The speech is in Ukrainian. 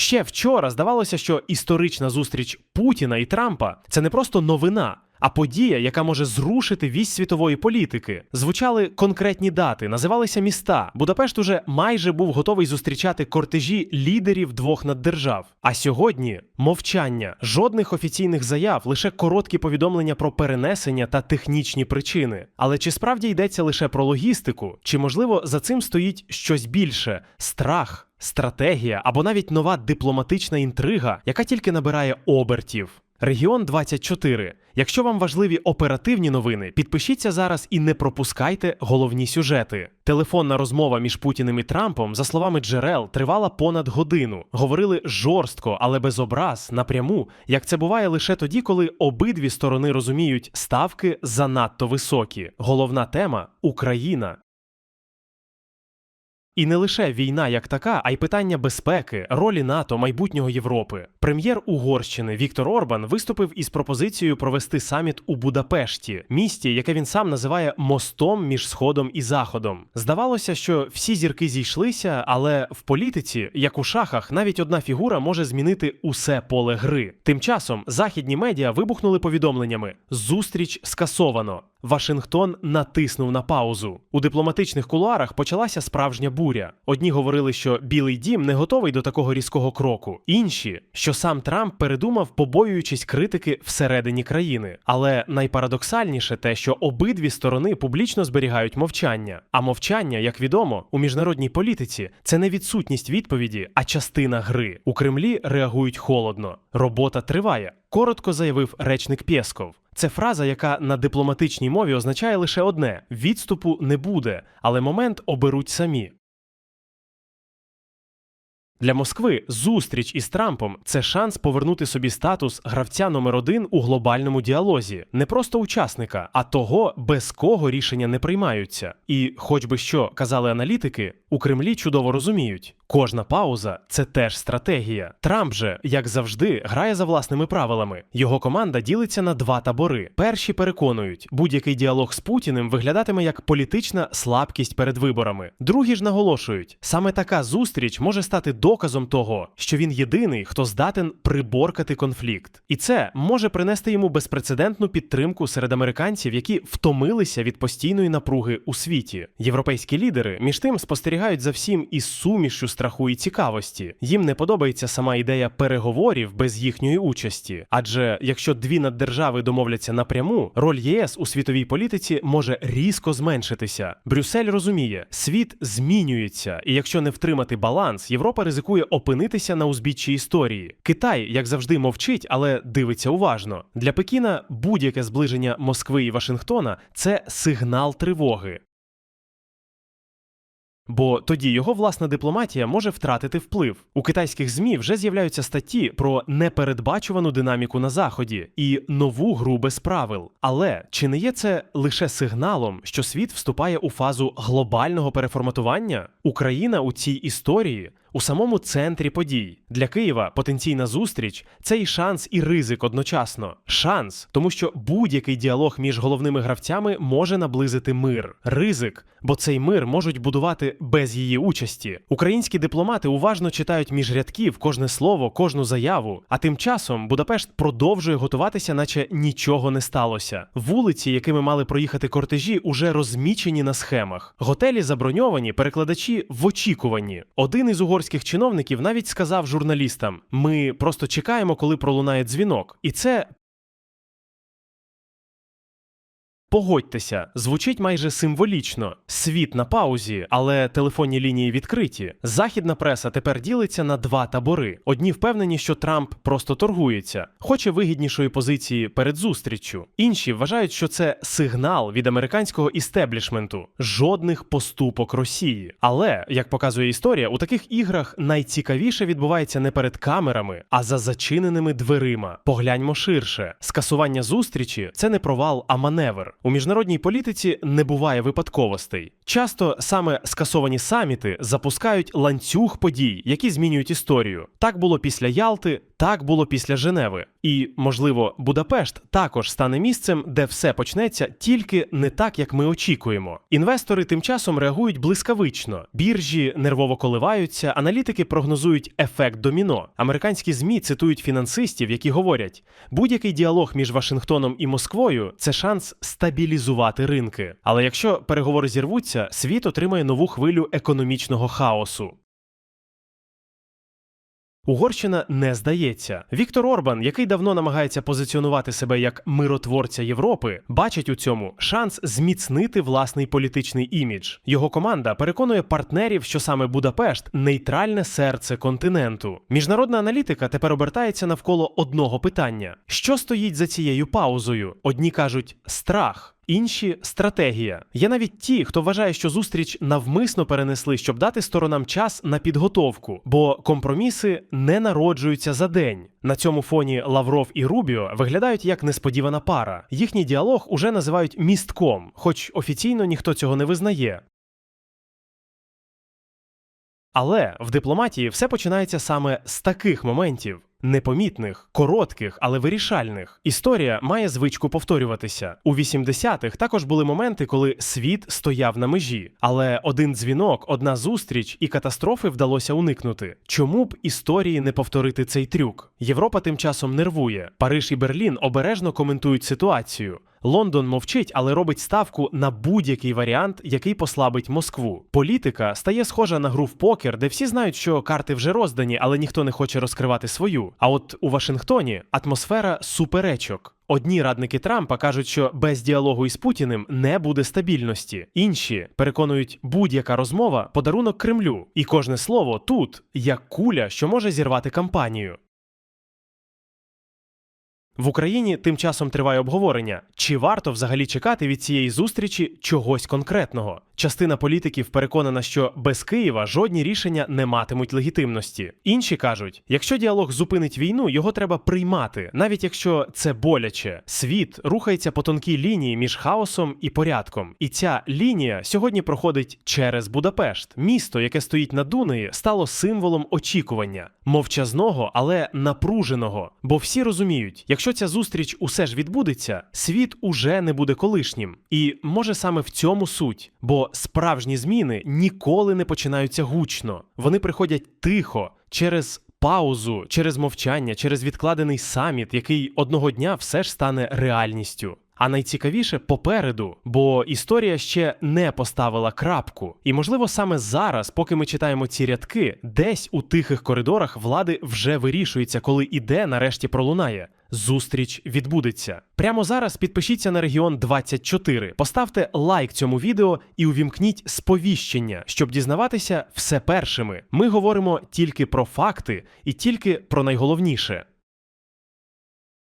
Ще вчора здавалося, що історична зустріч Путіна і Трампа це не просто новина. А подія, яка може зрушити вісь світової політики, звучали конкретні дати, називалися міста. Будапешт уже майже був готовий зустрічати кортежі лідерів двох наддержав. А сьогодні мовчання, жодних офіційних заяв, лише короткі повідомлення про перенесення та технічні причини. Але чи справді йдеться лише про логістику, чи можливо за цим стоїть щось більше страх? Стратегія або навіть нова дипломатична інтрига, яка тільки набирає обертів. Регіон 24. Якщо вам важливі оперативні новини, підпишіться зараз і не пропускайте головні сюжети. Телефонна розмова між Путіним і Трампом, за словами джерел, тривала понад годину. Говорили жорстко, але без образ, напряму, як це буває лише тоді, коли обидві сторони розуміють, ставки занадто високі. Головна тема Україна. І не лише війна як така, а й питання безпеки, ролі НАТО, майбутнього Європи. Прем'єр Угорщини Віктор Орбан виступив із пропозицією провести саміт у Будапешті, місті, яке він сам називає мостом між сходом і заходом. Здавалося, що всі зірки зійшлися, але в політиці, як у шахах, навіть одна фігура може змінити усе поле гри. Тим часом західні медіа вибухнули повідомленнями: зустріч скасовано. Вашингтон натиснув на паузу. У дипломатичних кулуарах почалася справжня буря. Одні говорили, що Білий Дім не готовий до такого різкого кроку. Інші, що сам Трамп передумав, побоюючись критики всередині країни. Але найпарадоксальніше те, що обидві сторони публічно зберігають мовчання. А мовчання, як відомо, у міжнародній політиці це не відсутність відповіді, а частина гри. У Кремлі реагують холодно. Робота триває. Коротко заявив речник Пєсков. Це фраза, яка на дипломатичній мові означає лише одне: відступу не буде, але момент оберуть самі. Для Москви зустріч із Трампом це шанс повернути собі статус гравця номер один у глобальному діалозі, не просто учасника, а того, без кого рішення не приймаються. І, хоч би що казали аналітики, у Кремлі чудово розуміють, кожна пауза це теж стратегія. Трамп же, як завжди, грає за власними правилами. Його команда ділиться на два табори. Перші переконують, будь-який діалог з Путіним виглядатиме як політична слабкість перед виборами. Другі ж наголошують, саме така зустріч може стати доказом того, що він єдиний, хто здатен приборкати конфлікт, і це може принести йому безпрецедентну підтримку серед американців, які втомилися від постійної напруги у світі. Європейські лідери між тим спостерігають за всім із сумішю страху і цікавості. Їм не подобається сама ідея переговорів без їхньої участі. Адже якщо дві наддержави домовляться напряму, роль ЄС у світовій політиці може різко зменшитися. Брюссель розуміє, світ змінюється, і якщо не втримати баланс, Європа ризикує опинитися на узбіччі історії. Китай, як завжди, мовчить, але дивиться уважно. Для Пекіна будь-яке зближення Москви і Вашингтона це сигнал тривоги. Бо тоді його власна дипломатія може втратити вплив. У китайських змі вже з'являються статті про непередбачувану динаміку на заході і нову гру без правил. Але чи не є це лише сигналом, що світ вступає у фазу глобального переформатування? Україна у цій історії у самому центрі подій для Києва потенційна зустріч це і шанс, і ризик одночасно. Шанс, тому що будь-який діалог між головними гравцями може наблизити мир. Ризик, бо цей мир можуть будувати без її участі. Українські дипломати уважно читають між рядків кожне слово, кожну заяву. А тим часом Будапешт продовжує готуватися, наче нічого не сталося. Вулиці, якими мали проїхати кортежі, уже розмічені на схемах. Готелі заброньовані, перекладачі в очікуванні. Один із угорських чиновників навіть сказав журналістам: ми просто чекаємо, коли пролунає дзвінок. І це Погодьтеся, звучить майже символічно. Світ на паузі, але телефонні лінії відкриті. Західна преса тепер ділиться на два табори. Одні впевнені, що Трамп просто торгується, хоче вигіднішої позиції перед зустріччю. Інші вважають, що це сигнал від американського істеблішменту жодних поступок Росії. Але як показує історія, у таких іграх найцікавіше відбувається не перед камерами, а за зачиненими дверима. Погляньмо ширше. Скасування зустрічі це не провал, а маневр. У міжнародній політиці не буває випадковостей. Часто саме скасовані саміти запускають ланцюг подій, які змінюють історію. Так було після Ялти, Так було після Женеви. І, можливо, Будапешт також стане місцем, де все почнеться тільки не так, як ми очікуємо. Інвестори тим часом реагують блискавично. Біржі нервово коливаються, аналітики прогнозують ефект доміно. Американські змі цитують фінансистів, які говорять: будь-який діалог між Вашингтоном і Москвою це шанс стабілізувати ринки. Але якщо переговори зірвуться, світ отримає нову хвилю економічного хаосу. Угорщина не здається. Віктор Орбан, який давно намагається позиціонувати себе як миротворця Європи, бачить у цьому шанс зміцнити власний політичний імідж. Його команда переконує партнерів, що саме Будапешт нейтральне серце континенту. Міжнародна аналітика тепер обертається навколо одного питання: що стоїть за цією паузою? Одні кажуть страх. Інші стратегія. Є навіть ті, хто вважає, що зустріч навмисно перенесли, щоб дати сторонам час на підготовку, бо компроміси не народжуються за день. На цьому фоні Лавров і Рубіо виглядають як несподівана пара. Їхній діалог уже називають містком, хоч офіційно ніхто цього не визнає. Але в дипломатії все починається саме з таких моментів. Непомітних, коротких, але вирішальних. Історія має звичку повторюватися. У 80-х також були моменти, коли світ стояв на межі, але один дзвінок, одна зустріч і катастрофи вдалося уникнути. Чому б історії не повторити цей трюк? Європа тим часом нервує. Париж і Берлін обережно коментують ситуацію. Лондон мовчить, але робить ставку на будь-який варіант, який послабить Москву. Політика стає схожа на гру в покер, де всі знають, що карти вже роздані, але ніхто не хоче розкривати свою. А от у Вашингтоні атмосфера суперечок. Одні радники Трампа кажуть, що без діалогу із Путіним не буде стабільності. Інші переконують, будь-яка розмова подарунок Кремлю, і кожне слово тут як куля, що може зірвати кампанію. В Україні тим часом триває обговорення, чи варто взагалі чекати від цієї зустрічі чогось конкретного. Частина політиків переконана, що без Києва жодні рішення не матимуть легітимності. Інші кажуть, якщо діалог зупинить війну, його треба приймати, навіть якщо це боляче. Світ рухається по тонкій лінії між хаосом і порядком. І ця лінія сьогодні проходить через Будапешт. Місто, яке стоїть на Дунаї, стало символом очікування, мовчазного, але напруженого. Бо всі розуміють, якщо ця зустріч усе ж відбудеться, світ уже не буде колишнім. І може саме в цьому суть, бо справжні зміни ніколи не починаються гучно. Вони приходять тихо через. Паузу через мовчання, через відкладений саміт, який одного дня все ж стане реальністю. А найцікавіше попереду, бо історія ще не поставила крапку. І можливо саме зараз, поки ми читаємо ці рядки, десь у тихих коридорах влади вже вирішується, коли іде нарешті пролунає. Зустріч відбудеться. Прямо зараз підпишіться на регіон 24, поставте лайк цьому відео і увімкніть сповіщення, щоб дізнаватися все першими. Ми говоримо тільки про факти і тільки про найголовніше.